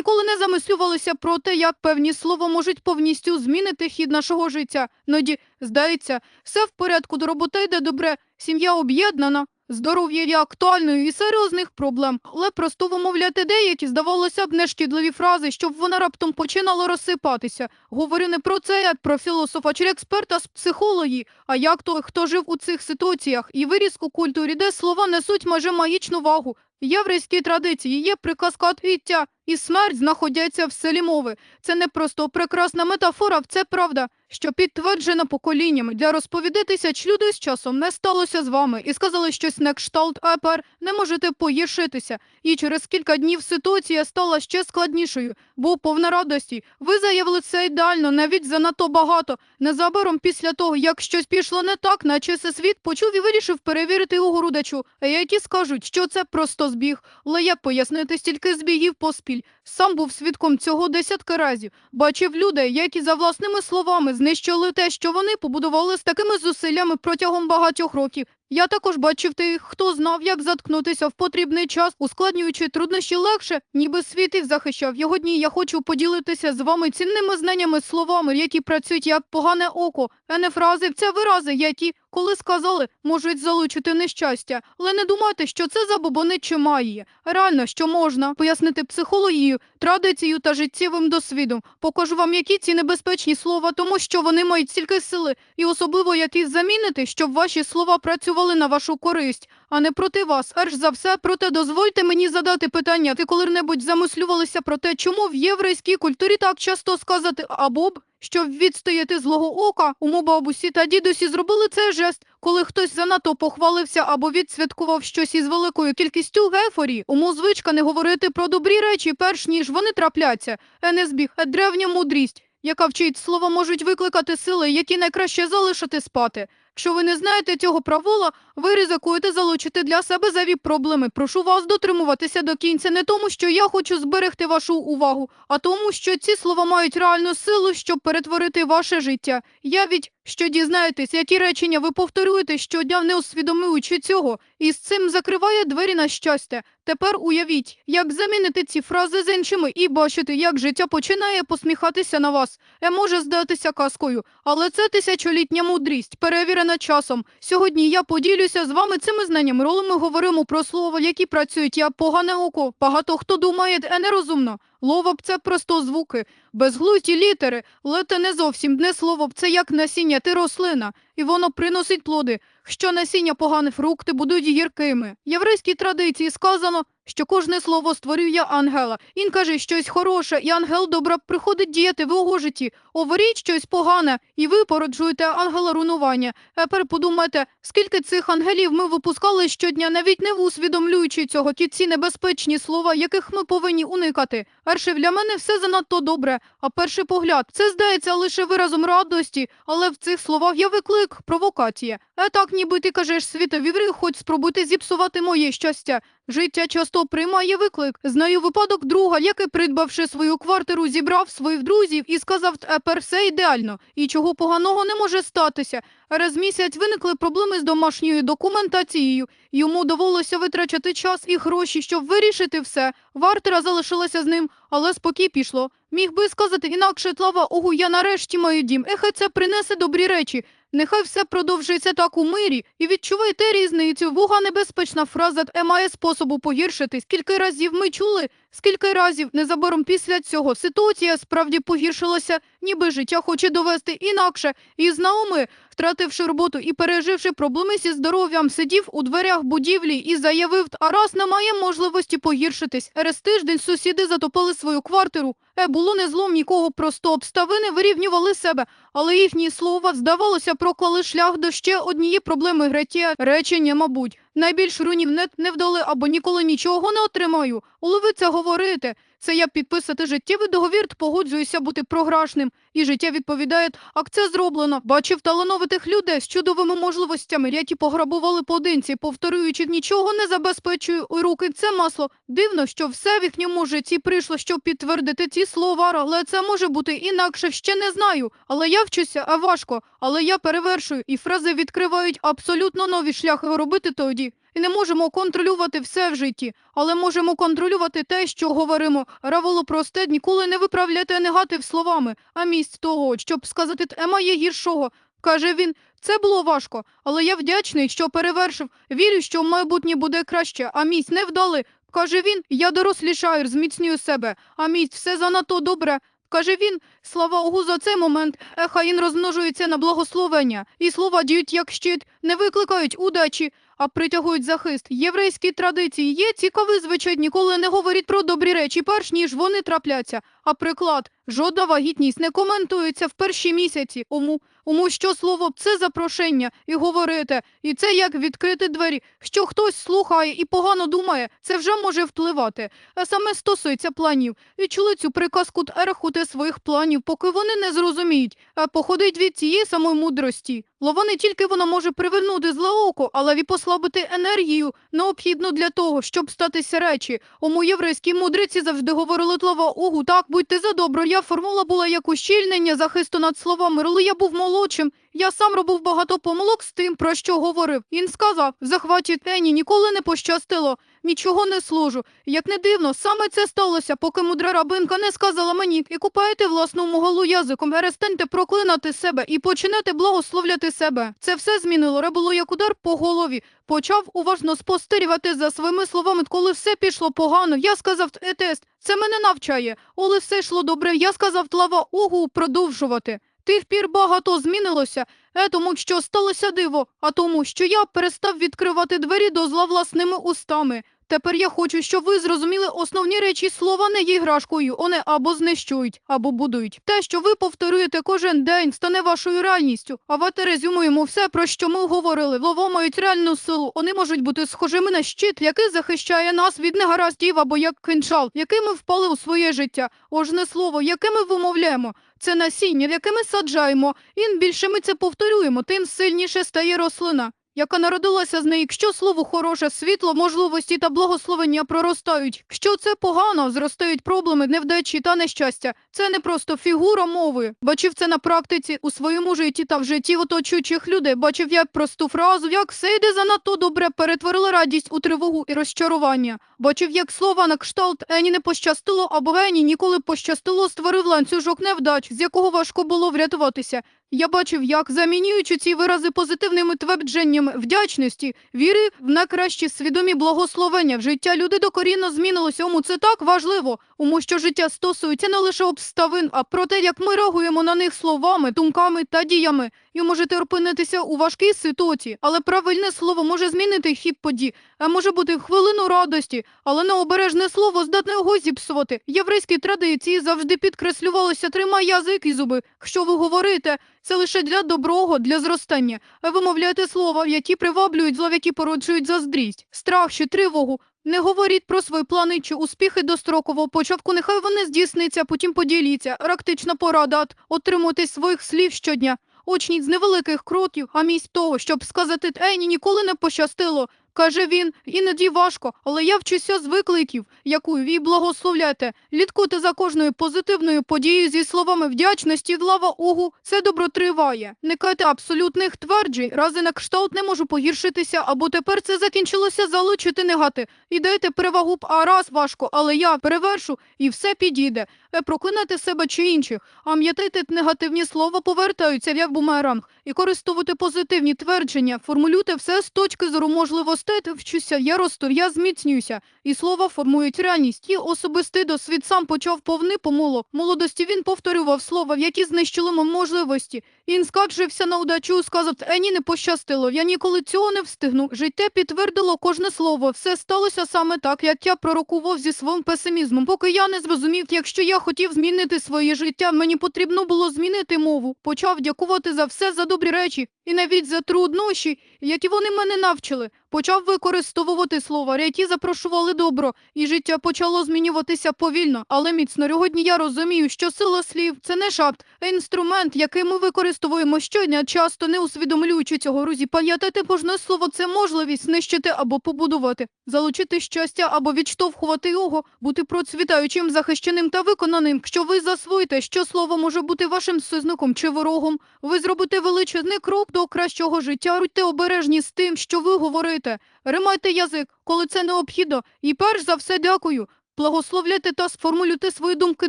ніколи не замислювалися про те, як певні слова можуть повністю змінити хід нашого життя. Ноді, здається, все в порядку, до роботи йде добре, сім'я об'єднана. Здоров'я є актуальною і серйозних проблем, але просто вимовляти деякі, здавалося б, нешкідливі фрази, щоб вона раптом починала розсипатися. Говорю не про це, як про філософа чи експерта з психології, а як той, хто жив у цих ситуаціях. І вирізку культурі, де слова несуть майже магічну вагу. Єврейській традиції є приказка «Твіття» і смерть знаходяться в селі мови. Це не просто прекрасна метафора, це правда, що підтверджена поколіннями. Для розповіді тисяч людей з часом не сталося з вами і сказали щось на кшталт, а тепер не можете погіршитися. І через кілька днів ситуація стала ще складнішою, бо повна радості. Ви заявили це ідеально, навіть занадто багато. Незабаром після того, як щось пішло не так, наче світ почув і вирішив перевірити у грудачу. А які скажуть, що це просто збіг. Але як пояснити стільки збігів поспіль? Сам був свідком цього десятки разів. Бачив людей, які за власними словами знищили те, що вони побудували з такими зусиллями протягом багатьох років. Я також бачив тих, хто знав, як заткнутися в потрібний час, ускладнюючи труднощі легше, ніби світ їх захищав. Його дні я хочу поділитися з вами цінними знаннями, словами, які працюють як погане око, а не фрази, це вирази, які, коли сказали, можуть залучити нещастя. Але не думайте, що це забобони чи магія. Реально, що можна пояснити психологію, традицію та життєвим досвідом. Покажу вам, які ці небезпечні слова, тому що вони мають стільки сили, і особливо які замінити, щоб ваші слова працювали на вашу користь, а не проти вас. Перш за все, проте дозвольте мені задати питання. Ти коли-небудь замислювалися про те, чому в єврейській культурі так часто сказати або б, щоб відстояти злого ока, уму бабусі та дідусі зробили цей жест, коли хтось занадто похвалився або відсвяткував щось із великою кількістю гефорі. Уму звичка не говорити про добрі речі, перш ніж вони трапляться. НСБ – древня мудрість, яка вчить слова можуть викликати сили, які найкраще залишити спати. Якщо ви не знаєте цього правила, ви ризикуєте залучити для себе заві проблеми. Прошу вас дотримуватися до кінця не тому, що я хочу зберегти вашу увагу, а тому, що ці слова мають реальну силу, щоб перетворити ваше життя. Я від що дізнаєтесь, які речення ви повторюєте щодня, не усвідомлюючи цього, і з цим закриває двері на щастя. Тепер уявіть, як замінити ці фрази з іншими і бачити, як життя починає посміхатися на вас. Е може здатися казкою, але це тисячолітня мудрість, перевірена часом. Сьогодні я поділюся з вами цими знаннями. Роли ми говоримо про слова, які працюють як погане око. Багато хто думає, е нерозумно. Ловоб це просто звуки, безглузді літери, але це не зовсім. Не слово, це як насіння, ти рослина, і воно приносить плоди. Що насіння погане фрукти будуть гіркими. Єврейській традиції сказано, що кожне слово створює ангела. Він каже щось хороше, і ангел добра приходить діяти в його житті. Говоріть щось погане, і ви породжуєте ангела руйнування. Тепер подумайте, скільки цих ангелів ми випускали щодня, навіть не усвідомлюючи цього, ті ці небезпечні слова, яких ми повинні уникати. Перше, для мене все занадто добре, а перший погляд це здається лише виразом радості, але в цих словах є виклик, провокація. А так, ніби ти кажеш світові ври, хоч спробуйте зіпсувати моє щастя. Життя часто приймає виклик. Знаю випадок друга, який, придбавши свою квартиру, зібрав своїх друзів і сказав, тепер все ідеально, і чого поганого не може статися. Раз місяць виникли проблеми з домашньою документацією. Йому довелося витрачати час і гроші, щоб вирішити все. Квартира залишилася з ним, але спокій пішло. Міг би сказати інакше тлава, ого, я нарешті маю дім. Ехе, це принесе добрі речі. Нехай все продовжується так у мирі і відчувайте різницю. Вуга небезпечна фраза е має способу погіршитись. Скільки разів ми чули, скільки разів незабаром після цього ситуація справді погіршилася, ніби життя хоче довести інакше. І Наоми, втративши роботу і переживши проблеми зі здоров'ям, сидів у дверях будівлі і заявив, а раз немає можливості погіршитись. Через тиждень сусіди затопили свою квартиру. Е, було не злом нікого, просто обставини вирівнювали себе, але їхні слова, здавалося, проклали шлях до ще однієї проблеми Гретія речення, мабуть. Найбільш руйнівне невдали або ніколи нічого не отримаю. Але ви це говорите. Це я підписати життєвий договір, погоджуюся бути програшним. І життя відповідає, ак це зроблено. Бачив талановитих людей з чудовими можливостями, які пограбували поодинці, повторюючи, нічого не забезпечую у руки це масло. Дивно, що все в їхньому житті прийшло, щоб підтвердити ці слова, але це може бути інакше, ще не знаю. Але я вчуся, а важко, але я перевершую, і фрази відкривають абсолютно нові шляхи робити тоді. І не можемо контролювати все в житті, але можемо контролювати те, що говоримо. Раволо просте, ніколи не виправляйте негатив словами, а місць того, щоб сказати «Ема є гіршого. Каже він, це було важко, але я вдячний, що перевершив. Вірю, що в майбутнє буде краще, а місць не вдали. Каже він, я дорослішаю, зміцнюю себе, а місць все занадто добре. Каже він, слава Богу за цей момент, ехаїн розмножується на благословення, і слова діють як щит, не викликають удачі, а притягують захист. Єврейські традиції є цікавий звичай, ніколи не говоріть про добрі речі, перш ніж вони трапляться. А приклад, жодна вагітність не коментується в перші місяці. Ому, ому що слово це запрошення і говорите, і це як відкрити двері. Що хтось слухає і погано думає, це вже може впливати. А саме стосується планів. І чули цю приказку ерхути своїх планів, поки вони не зрозуміють, а походить від цієї самої мудрості. Лова не тільки вона може привернути зле око, але й послабити енергію, необхідну для того, щоб статися речі. Ому єврейські мудриці завжди говорили слова огу, так, будьте за добро. Я формула була як ущільнення захисту над словами, Роли я був молодшим. Я сам робив багато помилок з тим, про що говорив. Він сказав, захваті тені ніколи не пощастило, нічого не служу. Як не дивно, саме це сталося, поки мудра рабинка не сказала мені, і купаєте власному голу язиком, перестаньте проклинати себе і починете благословляти себе. Це все змінило. Ребуло як удар по голові. Почав уважно спостерігати за своїми словами, коли все пішло погано. Я сказав етест, це мене навчає. Коли все йшло добре, я сказав тлава угу продовжувати. Тих пір багато змінилося, е тому, що сталося диво, а тому, що я перестав відкривати двері до зла власними устами. Тепер я хочу, щоб ви зрозуміли основні речі слова не є іграшкою. Вони або знищують, або будують. Те, що ви повторюєте кожен день, стане вашою реальністю. А вати резюмуємо все, про що ми говорили. Лово мають реальну силу. Вони можуть бути схожими на щит, який захищає нас від негараздів або як кинчал, який ми впали у своє життя. Ожне слово, яке ми вимовляємо. Це насіння, в яке ми саджаємо. Ін більше ми це повторюємо, тим сильніше стає рослина. Яка народилася з неї, якщо слово хороше, світло, можливості та благословення проростають. Якщо це погано, зростають проблеми, невдачі та нещастя. Це не просто фігура мови. Бачив це на практиці у своєму житті та в житті оточуючих людей. Бачив як просту фразу, як все йде занадто добре, перетворила радість у тривогу і розчарування. Бачив, як слова на кшталт Ені не пощастило, або Ені ніколи пощастило, створив ланцюжок невдач, з якого важко було врятуватися. Я бачив, як, замінюючи ці вирази позитивними твердженнями вдячності, віри в найкращі свідомі благословення в життя люди докорінно змінилося. Тому це так важливо, тому що життя стосується не лише обставин, а про те, як ми реагуємо на них словами, думками та діями. І можете опинитися у важкій ситуації, але правильне слово може змінити хід подій, а може бути хвилину радості, але необережне слово здатне його зіпсувати. Єврейські традиції завжди підкреслювалося тримай язик і зуби. Що ви говорите? Це лише для доброго, для зростання. А ви слова, які приваблюють зло, які породжують заздрість, страх чи тривогу. Не говоріть про свої плани чи успіхи дострокового початку, нехай вони здійсняться, потім поділіться. Практична порада – отримуйтесь своїх слів щодня. Очніть з невеликих кроків, а місць того, щоб сказати «Ейні, ніколи не пощастило». Каже він, іноді важко, але я вчуся з викликів, яку ви благословляєте. Лідкуйте за кожною позитивною подією зі словами вдячності, глава угу, це добро триває. Не кайте абсолютних тверджень, рази на кшталт не можу погіршитися, або тепер це закінчилося залучити негати. І дайте перевагу, б, а раз важко, але я перевершу, і все підійде. Ви проклинайте себе чи інших, а м'ятити негативні слова повертаються як бумеранг. І користувати позитивні твердження, формулюйте все з точки зору можливостей, вчуся, я росту, я зміцнююся. І слова формують реальність. І особистий досвід сам почав повний помолок. Молодості він повторював слова, які знищили можливості. Він скаржився на удачу, сказав, Ені не пощастило, я ніколи цього не встигну. Життя підтвердило кожне слово. Все сталося саме так, як я пророкував зі своїм песимізмом. Поки я не зрозумів, якщо я хотів змінити своє життя, мені потрібно було змінити мову. Почав дякувати за все за добрі речі і навіть за труднощі, які вони мене навчили. Почав використовувати слова, які запрошували добро, і життя почало змінюватися повільно, але міцно. Сьогодні я розумію, що сила слів це не шапт, а інструмент, який ми використовуємо щодня, часто не усвідомлюючи цього. Друзі, пам'ятайте, кожне слово це можливість знищити або побудувати, залучити щастя або відштовхувати його, бути процвітаючим, захищеним та виконаним. Якщо ви засвоїте, що слово може бути вашим союзником чи ворогом, ви зробите величезний крок до кращого життя. Будьте обережні з тим, що ви говорите. Римайте язик, коли це необхідно, і перш за все дякую. Благословляйте та сформулюйте свої думки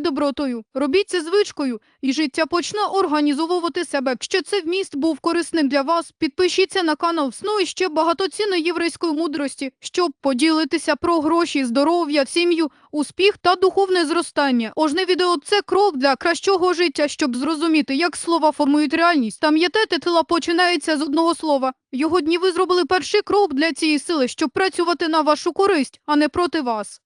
добротою. Робіть це звичкою, і життя почне організовувати себе. Якщо цей вміст був корисним для вас, підпишіться на канал «Сну» і ще багатоцінної єврейської мудрості, щоб поділитися про гроші, здоров'я, сім'ю, успіх та духовне зростання. Кожне відео – це крок для кращого життя, щоб зрозуміти, як слова формують реальність. Пам'ятайте, тила починається з одного слова. Його дні ви зробили перший крок для цієї сили, щоб працювати на вашу користь, а не проти вас.